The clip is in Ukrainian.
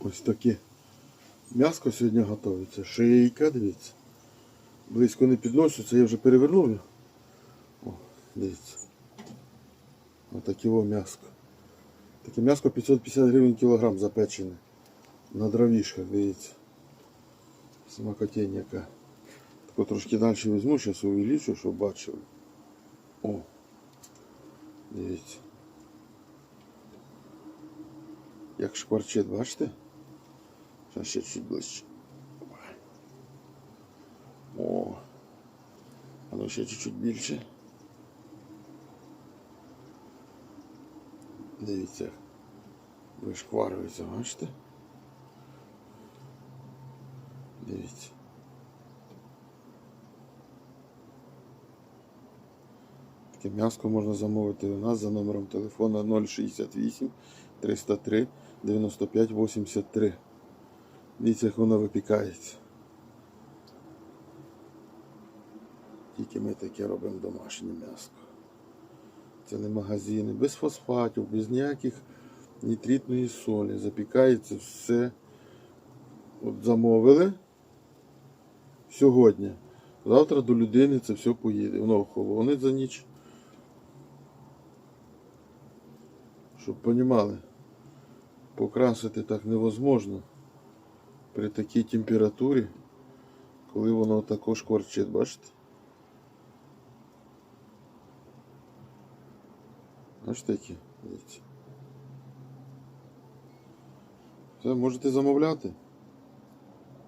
Ось таке. М'яско сьогодні готується. Шийка, дивіться. Близько не це я вже перевернув. О, дивіться. Отаке м'яско. Таке м'яско 550 гривень кілограм запечене. На дровішках, дивіться. Смакотень яка. Тако трошки далі візьму, зараз увеличу, щоб бачили. О. Дивіться. Як шкварчить, бачите? Зараз ще чуть ближче. О. А ну ще чуть-чуть більше. Дивіться. Вишкварюється, бачите? Дивіться. Таке м'яско можна замовити у нас за номером телефона 068 303 95 83. Дивіться, як воно випікається. Тільки ми таке робимо домашнє м'ясо. Це не магазини, без фосфатів, без ніяких нітритної солі. Запікається все. От замовили сьогодні. Завтра до людини це все поїде. Воно охолонить за ніч. Щоб розуміли, покрасити так невозможно при такій температурі, коли воно також корчить, бачите? Бачите які? Все, можете замовляти.